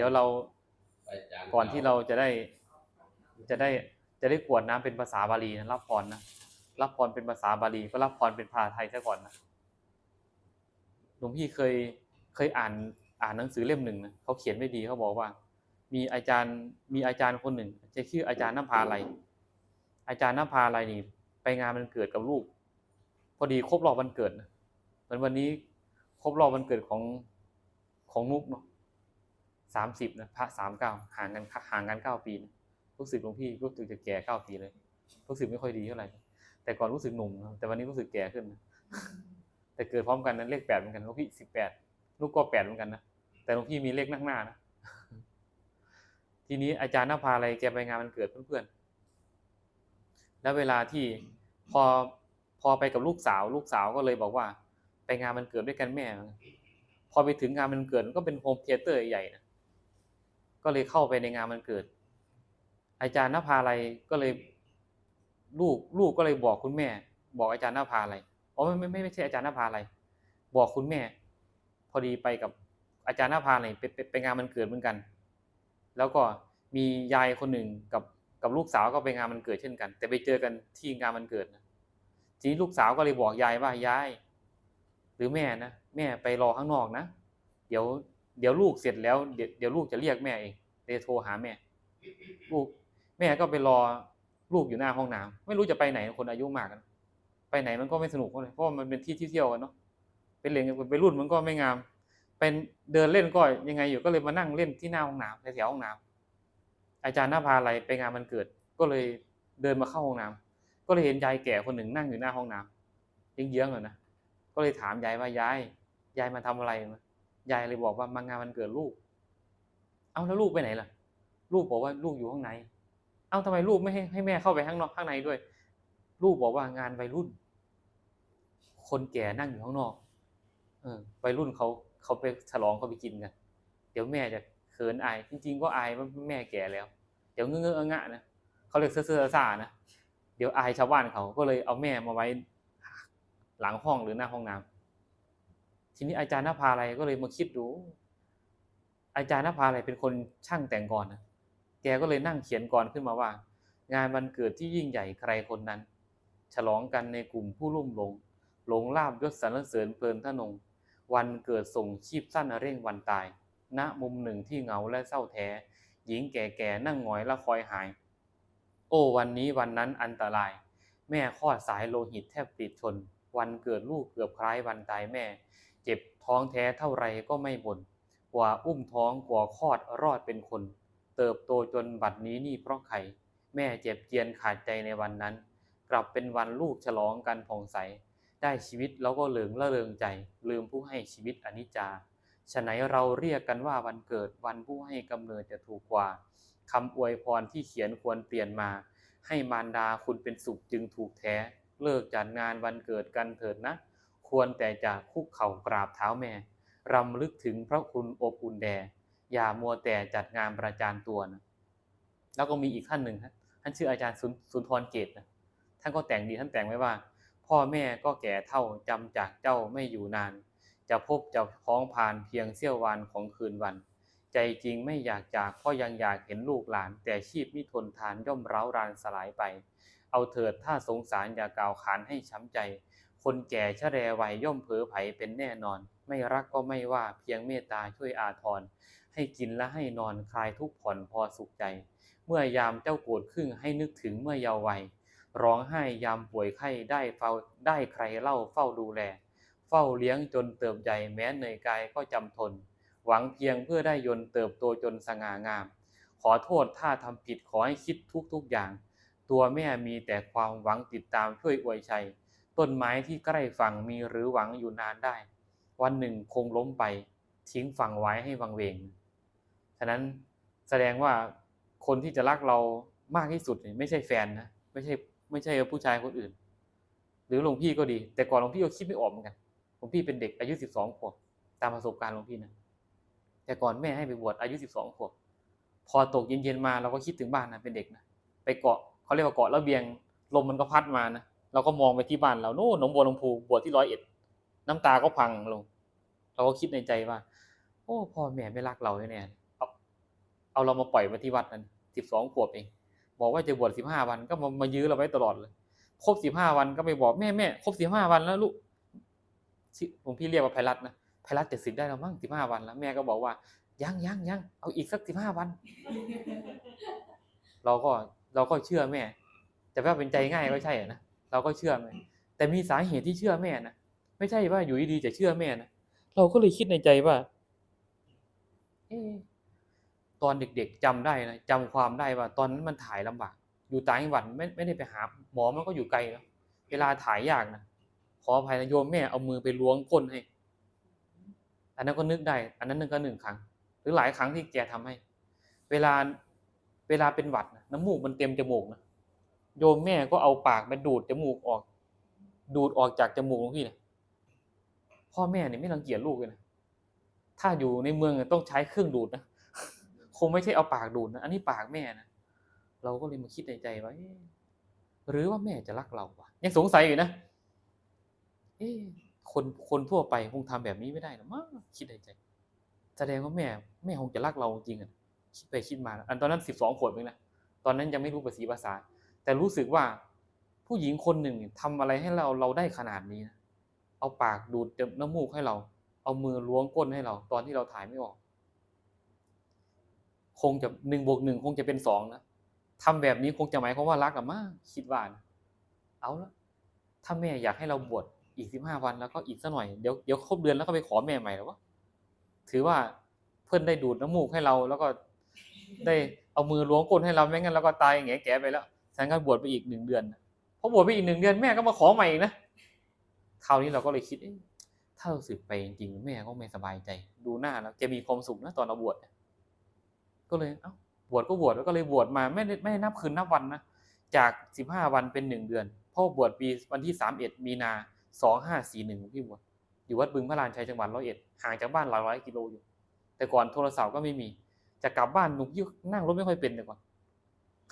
ดี๋ยวเราไปจานก่อนที่เราจะได้จะได้จะได้กรวดน้ำเป็นภาษาบาลีนะรับพรนะรับพรเป็นภาษาบาลีก็รับพรเป็นภาษาไทยซะก่อนนะหลวงพี่เคยเคยอ่านอ่านหนังสือเล่มหนึ่งนะเขาเขียนไม่ดีเขาบอกว่า มีอาจารย์มีอาจารย์คนหนึ่งจะชื่ออาจารย์นภาลัยอาจารย์นภาลัยนี่ ไปงานมันเกิดกับลูก พอดีครบรอบวันเกิดนะเหมือนวันนี้ครบรอบวันเกิดของของนุกเนาะ สามสิบนะพระสามเก้าห่างกันห่างกันเก้าปีนะรู้สึกหลวงพี่รู้สึกจะแก่เก้าปีเลย รู้สึกไม่ค่อยดีเท่าไหร่แต่ก่อนรู้สึกหนุ่มนะแต่วันนี้รู้สึกแก่ขึ้นนะแต่เกิดพร้อมกันนั้นเลขแปดเหมือนกันหลวงพี่สิบแปดลูกก็แปดเหมือนกันนะแต่หลวงพี่มีเลขนั่งหน้านะทีนี้อาจารย์นภาอะไรแกไปงานมันเกิดเพื่อนๆแล้วเวลาที่พอพอไปกับลูกสาว ลูกสาวก็เลยบอกว่า ไปงานมันเกิดด้วยกันแม่ พอไปถึงงานมันเกิดก็เป็นโฮมเทเตอร์ใหญ่นะ ก็เลยเข้าไปในงานมันเกิด อาจารย์นภาอะไรก็เลย ลูกลูกก็เลยบอกคุณแม่ บอกอาจารย์นภาอะไรอ๋อไม่ไม่ไม่ไม่ใช่อาจารย์นภาอะไร บอกคุณแม่ พอดีไปกับอาจารย์นภาอะไรไปไปไปงานมันเกิดเหมือนกัน แล้วก็มียายคนหนึ่งกับกับลูกสาวก็ไปงานมันเกิดเช่นกัน แต่ไปเจอกันที่งานมันเกิดนะทีนี้ลูกสาวก็เลยบอกยายว่ายายหรือแม่นะแม่ไปรอข้างนอกนะ เดี๋ยว เดี๋ยวลูกเสร็จแล้วเดี๋ยวลูกจะเรียกแม่เองเดี๋ยโทรหาแม่ ลูกแม่ก็ไปรอลูกอยู่หน้าห้องน้ำไม่รู้จะไปไหนคนอายุมากกันไปไหนมันก็ไม่สนุกเลยเพราะมันเป็นที่ที่เที่ยวกันเนาะเป็นเล่นกันไปรุ่นมันก็ไม่งาม เป็นเดินเล่นก็ยังไงอยู่ก็เลยมานั่งเล่นที่หน้าห้องน้ำแถวห้องน้ำอาจารย์หน้าพาอะไรไปงานมันเกิด ก็เลยเดินมาเข้าห้องน้ำก็เลยเห็นยายแก่คนหนึ่งนั่งอยู่หน้าห้องน้ำเยื้องๆเลยนะก็เลยถามยายว่ายายยายมาทำอะไรมา ยายเลยบอกว่ามางานมันเกิดลูก เอ้าแล้วลูกไปไหนล่ะ ลูกบอกว่าลูกอยู่ข้างใน เอ้าทำไมลูกไม่ให้ให้แม่เข้าไปข้างนอกข้างในด้วย ลูกบอกว่างานวัยรุ่น คนแก่นั่งอยู่ข้างนอก เออวัยรุ่นเขาเขาไปฉลองเขาไปกินกัน เดี๋ยวแม่จะเขินอาย จริง ๆ ก็อายว่าแม่แก่แล้ว เดี๋ยวเงื้อๆงะนะเขาเรียกเสื้อๆซ่านะ เดี๋ยวอายชาวบ้านเขาก็เลยเอาแม่มาไว้ หลังห้องหรือหน้าห้องน้ำ ทีนี้อาจารย์นภาอะไรก็เลยมาคิดดู อาจารย์นภาอะไรเป็นคนช่างแต่งกรนะแกก็เลยนั่งเขียนกรขึ้นมาว่า งานวันเกิดที่ยิ่งใหญ่ใครคนนั้น ฉลองกันในกลุ่มผู้ลุ่มลงหลงลาบยศสรรเสริญเพลินทะนง วันเกิดส่งชีพสั้นเร่งวันตาย ณมุมหนึ่งที่เหงาและเศร้าแท้ หญิงแก่ๆนั่งหงอยและคอยหาย โอ้วันนี้วันนั้นอันตราย แม่คลอดสายโลหิตแทบติดชน วันเกิดลูกเกือบคล้ายวันตายแม่ เจ็บท้องแท้เท่าไรก็ไม่บน่นกว่าอุ้มท้องกว่าคลอดรอดเป็นคน เติบโตจนบัดนี้นี่เพราะใครแม่เจ็บเจียนขาดใจในวันนั้น กลับเป็นวันลูกฉลองกันผ่องใส ได้ชีวิตแล้วก็เหลิงละเริงใจ ลืมผู้ให้ชีวิตอนิจจาฉะไหนเราเรียกกันว่าวันเกิดวันผู้ให้กำเนิดจะถูกกว่าคำอวยพรที่เขียนควรเปลี่ยนมา ให้มารดาคุณเป็นสุขจึงถูกแท้ เลิกจัดงานวันเกิดกันเถิดนะ ควรแต่จะคุกเข่ากราบเท้าแม่รำลึกถึงพระคุณอบอุ่นแด่อย่ามัวแต่จัดงานประจานตัวนะแล้วก็มีอีกท่านหนึ่งฮะท่านชื่ออาจารย์สุนทรเกตนะท่านก็แต่งดีท่านแต่งไว้ว่า พ่อแม่ก็แก่เท่าจำจากเจ้าไม่อยู่นาน จะพบจะพ้องผ่านเพียงเสี้ยววันของคืนวัน ใจจริงไม่อยากจากพราะยังอยากเห็นลูกหลาน แต่ชีพมิทนทานย่อมร้าวรานสลายไป เอาเถิดถ้าสงสารอย่ากล่าวขานให้ช้ำใจ คนแก่ชะแรวัยย่อมเผลอไผเป็นแน่นอน ไม่รักก็ไม่ว่าเพียงเมตตาช่วยอาทร ให้กินและให้นอนคลายทุกข์ผ่อนพอสุขใจ เมื่อยามเจ้าโกรธครึ่งให้นึกถึงเมื่อเยาว์วัยร้องไห้ยามป่วยไข้ได้เฝ้าได้ใครเล่าเฝ้าดูแล เฝ้าเลี้ยงจนเติบใหญ่แม้เหนื่อยกายก็จำทน หวังเพียงเพื่อได้ยนเติบโตจนสง่างาม ขอโทษถ้าทำผิดขอให้คิดทุกทุกๆอย่าง ตัวแม่มีแต่ความหวังติดตามช่วยอวยชัย ต้นไม้ที่ใกล้ฝั่งมีหรือหวังอยู่นานได้ วันหนึ่งคงล้มไปทิ้งฝั่งไว้ให้วังเวง ฉะนั้นแสดงว่าคนที่จะรักเรามากที่สุดไม่ใช่แฟนนะไม่ใช่ไม่ใช่ผู้ชายคนอื่น หรือหลวงพี่ก็ดี แต่ก่อนหลวงพี่ก็คิดไม่ออกเหมือนกันหลวงพี่เป็นเด็กอายุสิบสองขวบตามประสบการณ์หลวงพี่นะแต่ก่อนแม่ให้ไปบวชอายุสิบสองขวบพอตกเย็นๆมาเราก็คิดถึงบ้านนะเป็นเด็กนะไปเกาะเขาเรียกว่าเกาะระเบียงลมมันก็พัดมานะ เราก็มองไปที่บ้านเราโน่นหนองบัวลำพูบวชที่ร้อยเอ็ดน้ำตาก็พังลง เราก็คิดในใจว่า โอ้พ่อแม่ไม่รักเราแน่เอาเอาเรามาปล่อยไว้ที่วัดนั้นสิบสองขวบเอง บอกว่าจะบวชสิบห้าวันก็มามายื้อเราไว้ตลอดเลยครบสิบห้าวันก็ไปบอกแม่แม่ครบสิบห้าวันแล้วลูกชื่อหลวงพี่เรียกว่าไพรัตนะไพรัตจะสึกได้แล้วมั้งสิบห้าวันแล้ว แม่ก็บอกว่ายังยังยังเอาอีกสักสิบห้าวัน เราก็เราก็เชื่อแม่ แต่ว่าเป็นใจง่ายก็ใช่นะ เราก็เชื่อแม่แต่มีสาเหตุที่เชื่อแม่นะไม่ใช่ว่าอยู่ดีๆจะเชื่อแม่นะเราก็เลยคิดในใจว่าเอะตอนเด็กๆจำได้นะจำความได้ว่า ตอนนั้นมันถ่ายลำบาก อยู่ต่างจังหวัดไม่ไม่ได้ไปหา หมอมันก็อยู่ไกลนะเวลาถ่ายยากนะขออภัยนะโยมแม่เอามือไปล้วงก้นให้ อันนั้นก็นึกได้ อันนั้นนึงก็หนึ่งครั้ง หรือหลายครั้งที่แกทำให้ เวลาเวลาเป็นหวัดนะน้ำมูกมันเต็มจมูกนะ โยมแม่ก็เอาปากไปดูดจมูกออก ดูดออกจากจมูกของพี่นะพ่อแม่เนี่ยไม่รังเกียจลูกเลยนะถ้าอยู่ในเมืองต้องใช้เครื่องดูดนะคงไม่ใช่เอาปากดูดนะอันนี้ปากแม่นะเราก็เลยมาคิดในใจว่าหรือว่าแม่จะรักเราวะยังสงสัยอยู่นะเอ๊คนคนทั่วไปคงทำแบบนี้ไม่ได้หรอกมั้งคิดในใจ แสดงว่าแม่ แม่คงจะรักเราจริงอะคิดไปคิดมา อันตอนนั้นสิบสองขวบเองนะตอนนั้นยังไม่รู้ภาษีภาษา แต่รู้สึกว่าผู้หญิงคนหนึ่งเนี่ยทำอะไรให้เราเราได้ขนาดนี้นะเอาปากดูดน้ำมูกให้เรา เอามือล้วงก้นให้เรา ตอนที่เราถ่ายไม่ออก คงจะหนึ่งบวกหนึ่งคงจะเป็นสองนะทำแบบนี้คงจะหมายความว่ารักอะมากคิดว่านะเอาละถ้าแม่อยากให้เราบวชอีกสิบห้าวันแล้วก็อีกสักหน่อยเดี๋ยวเดี๋ยวครบเดือนแล้วก็ไปขอแม่ใหม่แล้ววะถือว่าเพื่อนได้ดูดน้ำมูกให้เรา แล้วก็ได้เอามือล้วงก้นให้เราไม่งั้นเราก็ตายแงแก่ไปแล้ว ฉันก็บวชไปอีกหนึ่งเดือนพอบวชไปอีกหนึ่งเดือนแม่ก็มาขอใหม่อีกนะคราวนี้เราก็เลยคิดถ้าเราสึกไปจริงๆแม่ก็ไม่สบายใจ ดูหน้าแล้วแกมีความสุขนะตอนเราบวชก็เลยเอ้าบวชก็บวชแล้วก็เลยบวชมาไม่ได้ไม่ได้นับคืนนับวันนะจากสิบห้าวันเป็นหนึ่งเดือนพราะบวชปีวันที่สามเอ็ดมีนาสองห้าสี่หนึ่งพี่บวชอยู่วัดบึงพระลานชัยจังหวัดร้อยเอ็ดห่างจากบ้านหลายร้อยกิโลอยู่ แต่ก่อนโทรศัพท์ก็ไม่มี จะกลับบ้านหนุ่มยิ่นั่งรถไม่ค่อยเป็นแต่ก่อน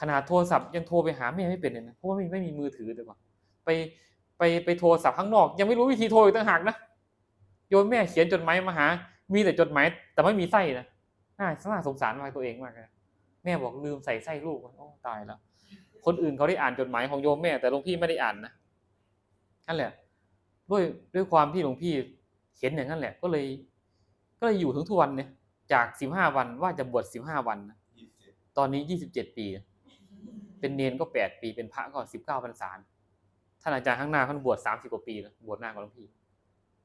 ขนาดโทรศัพท์ยังโทรไปหาแม่ไม่เป็นเลยนะเพราะว่าไม่ไม่มีมือถือแต่ก่อนไปไปไปโทรศัพท์ข้างนอก ยังไม่รู้วิธีโทรอีกต่างหากนะโยนแม่เขียนจดหมายมาหา มีแต่จดหมาย แต่ไม่มีไส้นะน่าน่าสงสารมากตัวเองมากเลยแม่บอกลืมใส่ไส้ลูกโอ้ตายแล้วคนอื่นเขาได้อ่านจดหมายของโยมแม่ แต่หลวงพี่ไม่ได้อ่านนะนั่นแหละ ด้วยด้วยความที่หลวงพี่เห็นอย่างนั้นแหละ ก็เลย ก็เลยอยู่ถึงทุกวันเนี่ย จากสิบห้าวันว่าจะบวชสิบห้าวันนะตอนนี้ยี่สิบเจ็ดปี เป็นเนนก็แปดปี เป็นพระก็สิบเก้าพรรษาท่านอาจารย์ข้างหน้าท่านบวชสามสิบกว่าปีแล้วบวชหน้ากับหลวงพี่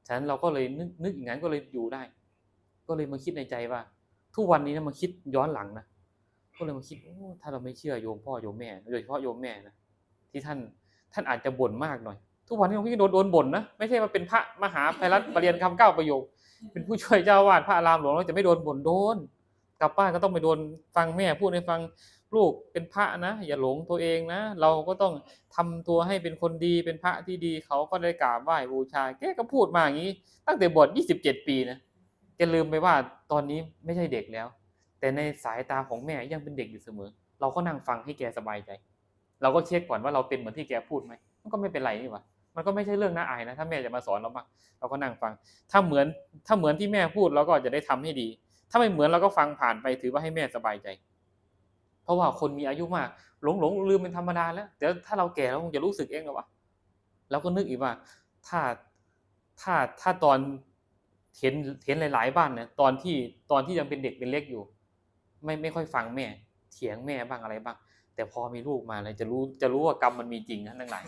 ฉะนั้นเราก็เลยนึกนึกอย่างนั้นก็เลยอยู่ได้ ก็เลยมาคิดในใจว่า ทุกวันนี้นะมาคิดย้อนหลังนะก็เลยมาคิดโอ้ถ้าเราไม่เชื่อโยมพ่อโยมแม่ โดยเฉพาะโยมแม่นะที่ท่านท่านอาจจะบ่นมากหน่อย ทุกวันนี้หลวงพี่โดนโดนบ่นนะไม่ใช่ว่าเป็นพระมหาไพรัตปรเรียนคำเก้าประโยค เป็นผู้ช่วยเจ้าวาดพระอารามหลวงเราจะไม่โดนบ่นโดน กลับบ้านก็ต้องไปโดนฟังแม่พูดให้ฟังลูกเป็นพระนะอย่าหลงตัวเองนะ เราก็ต้องทำตัวให้เป็นคนดีเป็นพระที่ดีเขาก็ได้กราบไหว้บูชาแกก็พูดมาอย่างนี้ ตั้งแต่บวชยี่สิบเจ็ดปีนะแกลืมไปว่าตอนนี้ไม่ใช่เด็กแล้ว แต่ในสายตาของแม่ยังเป็นเด็กอยู่เสมอ เราก็นั่งฟังให้แกสบายใจ เราก็เช็คก่อนว่าเราเป็นเหมือนที่แกพูดไหมมันก็ไม่เป็นไรนี่หว่ามันก็ไม่ใช่เรื่องน่าอายนะถ้าแม่จะมาสอนเราบ้างเราก็นั่งฟัง ถ้าเหมือนถ้าเหมือนที่แม่พูดเราก็จะได้ทำให้ดี ถ้าไม่เหมือนเราก็ฟังผ่านไปถือว่าให้แม่สบายใจ เพราะว่าคนมีอายุมาก หลงหลงลืมเป็นธรรมดาแล้วแต่ถ้าเราแก่เราคงจะรู้สึกเองหรอวะเราก็นึกอีกว่า ถ้าถ้าถ้าตอนเห็นเห็นหลาย ๆ บ้านเนี่ยตอนที่ตอนที่ยังเป็นเด็กเป็นเล็กอยู่ ไม่ไม่ค่อยฟังแม่ เถียงแม่บ้างอะไรบ้าง แต่พอมีลูกมาเลยจะรู้จะรู้ว่ากรรมมันมีจริงนะทั้งหลาย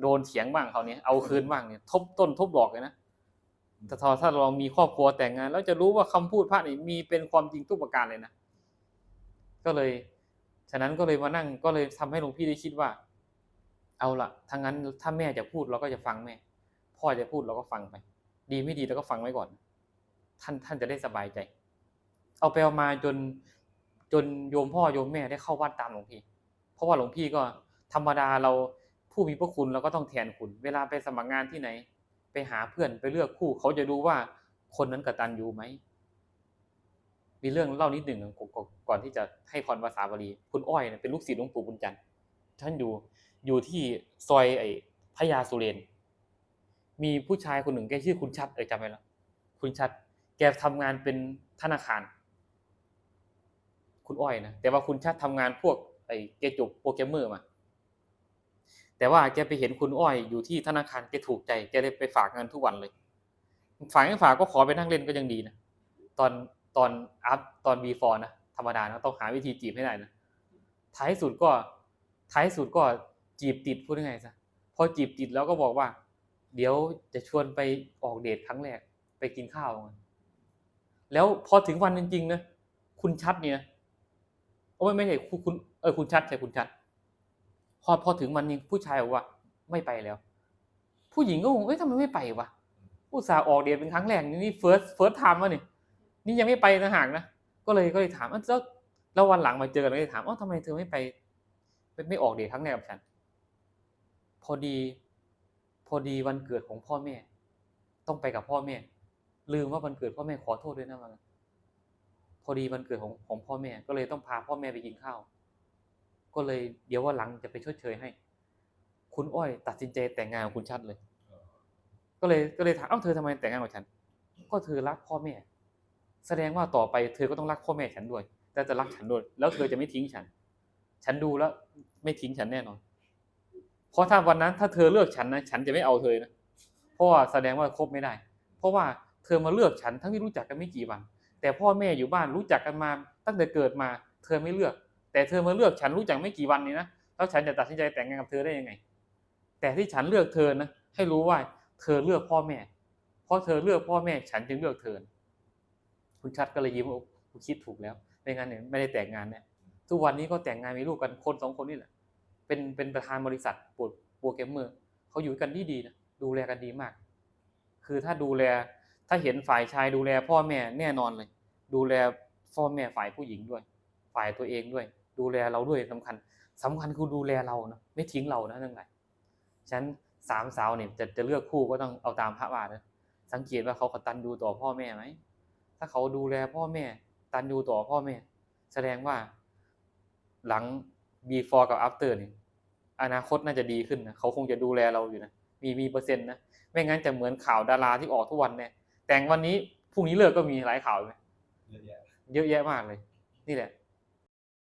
โดนเถียงบ้างเขาวนี้ยเอาคืนบ้างเนี่ยทบต้นทบดอกเลยนะ แต่ถ้าถ้าเรามีครอบครัวแต่งงาน แล้วจะรู้ว่าคำพูดพระนี่มีเป็นความจริงทุกประการเลยนะ ก็เลย ฉะนั้นก็เลยมานั่งก็เลยทำให้หลวงพี่ได้คิดว่า เอาละถ้างั้นถ้าแม่จะพูดเราก็จะฟังแม่ พ่อจะพูดเราก็ฟังไป ดีไม่ดีเราก็ฟังไว้ก่อน ท่านท่านจะได้สบายใจ เอาไปเอามาจนจนโยมพ่อโยมแม่ได้เข้าวัดตามหลวงพี่ เพราะว่าหลวงพี่ก็ธรรมดาเราผู้มีพระคุณเราก็ต้องแทนคุณ เวลาไปสมัครงานที่ไหน ไปหาเพื่อนไปเลือกคู่ เขาจะดูว่าคนนั้นกตัญญูไหม มีเรื่องเล่านิดหนึ่งก่อนที่จะให้พรภาษาบาลี คุณอ้อยเนี่ยเป็นลูกศิษย์หลวงปู่บุญจันทร์ท่านอยู่อยู่ที่ซอยไอ้พญาสุเรน มีผู้ชายคนหนึ่งแกชื่อคุณชัดเออจำไว้แล้วคุณชัดแกทำงานเป็นธนาคาร คุณอ้อยนะแต่ว่าคุณชัดทำงานพวกไอ้แกจบโปรแกรมเมอร์มา แต่ว่าแกไปเห็นคุณอ้อยอยู่ที่ธนาคารแกถูกใจแกเลยไปฝากเงินทุกวันเลย ฝากไม่ฝากก็ขอไปนั่งเล่นก็ยังดีนะตอนตอนอัพตอนบีฟอนะธรรมดานะต้องหาวิธีจีบให้ได้นะท้ายสุดก็ท้ายสุดก็จีบติดพูดยังไงซะพอจีบติดแล้วก็บอกว่า เดี๋ยวจะชวนไปออกเดทครั้งแรกไปกินข้าวกันแล้วพอถึงวันจริงๆนะคุณชัดเนี่ยโอ้ไม่ไม่ใช่คุณเออคุณชัดใช่คุณชัด พอพอถึงวันจริงผู้ชายบอกว่าไม่ไปแล้ว ผู้หญิงก็งงเอ้ยทำไมไม่ไปวะอุตส่าห์ออกเดทเป็นครั้งแรกนี่เฟิร์สเฟิร์สไทม์วะนี่นี่ยังไม่ไปนะห่างนะก็เลยก็เลยถามอ้าแล้วแล้ววันหลังมาเจอกันก็เลยถามอ๋อทำไมเธอไม่ไปไม่ไม่ออกเดทครั้งแรกกับฉัน พอดี พอดีวันเกิดของพ่อแม่ ต้องไปกับพ่อแม่ ลืมว่าวันเกิดพ่อแม่ขอโทษด้วยนะวันพอดีวันเกิดของของพ่อแม่ ก็เลยต้องพาพ่อแม่ไปกินข้าว ก็เลยเดี๋ยวว่าหลังจะไปชดเชยให้ คุณอ้อยตัดสินใจแต่งงานกับคุณชัดเลย ก็เลยก็เลยถามเอ้าเธอทำไมแต่งงานกับฉัน ก็เธอรักพ่อแม่ แสดงว่าต่อไปเธอก็ต้องรักพ่อแม่ฉันด้วย แต่จะรักฉันด้วย แล้วเธอจะไม่ทิ้งฉัน ฉันดูแล้วไม่ทิ้งฉันแน่นอน เพราะถ้าวันนั้นถ้าเธอเลือกฉันนะฉันจะไม่เอาเธอนะ เพราะว่าแสดงว่าคบไม่ได้ เพราะว่าเธอมาเลือกฉันทั้งที่รู้จักกันไม่กี่วัน แต่พ่อแม่อยู่บ้านรู้จักกันมา ตั้งแต่เกิดมา เธอไม่เลือก แต่เธอมาเลือกฉันรู้จักไม่กี่วันนี้นะแล้วฉันจะตัดสินใจแต่งงานกับเธอได้ยังไง แต่ที่ฉันเลือกเธอนะให้รู้ว่าเธอเลือกพ่อแม่ เพราะเธอเลือกพ่อแม่ ฉันจึงเลือกเธอ คุณชัดก็เลยยิ้มว่าคุณคิดถูกแล้วไม่งั้นเนี่ยไม่ได้แต่งงานเนี่ยทุกวันนี้ก็แต่งงานมีลูกกันคนสองคนนี่แหละ เป็นเป็นประธานบริษัทโปรโปรแกรมเมอร์เขาอยู่กันดีดีนะดูแลกันดีมาก คือถ้าดูแลถ้าเห็นฝ่ายชายดูแลพ่อแม่แน่นอนเลย ดูแลพ่อแม่ฝ่ายผู้หญิงด้วย ฝ่ายตัวเองด้วย ดูแลเราด้วยสำคัญสำคัญคือดูแลเรานะไม่ทิ้งเรานะนั่นแหละฉะนันสามสาวเนี่ยจะจะเลือกคู่ก็ต้องเอาตามพระว่านะสังเกตว่าเขากตันดูต่อพ่อแม่ไหมถ้าเขาดูแลพ่อแม่ ตันดูต่อพ่อแม่ แสดงว่า หลัง before กับ after เนี่ยอนาคตน่าจะดีขึ้นนะเขาคงจะดูแลเราอยู่นะมีมีเปอร์เซ็นต์นะไม่งั้นจะเหมือนข่าวดาราที่ออกทุกวันเนี่ยแต่งวันนี้พรุ่งนี้เลิกก็มีหลายข่าวเลยเยอะแยะเยอะแยะมากเลย นี่แหละ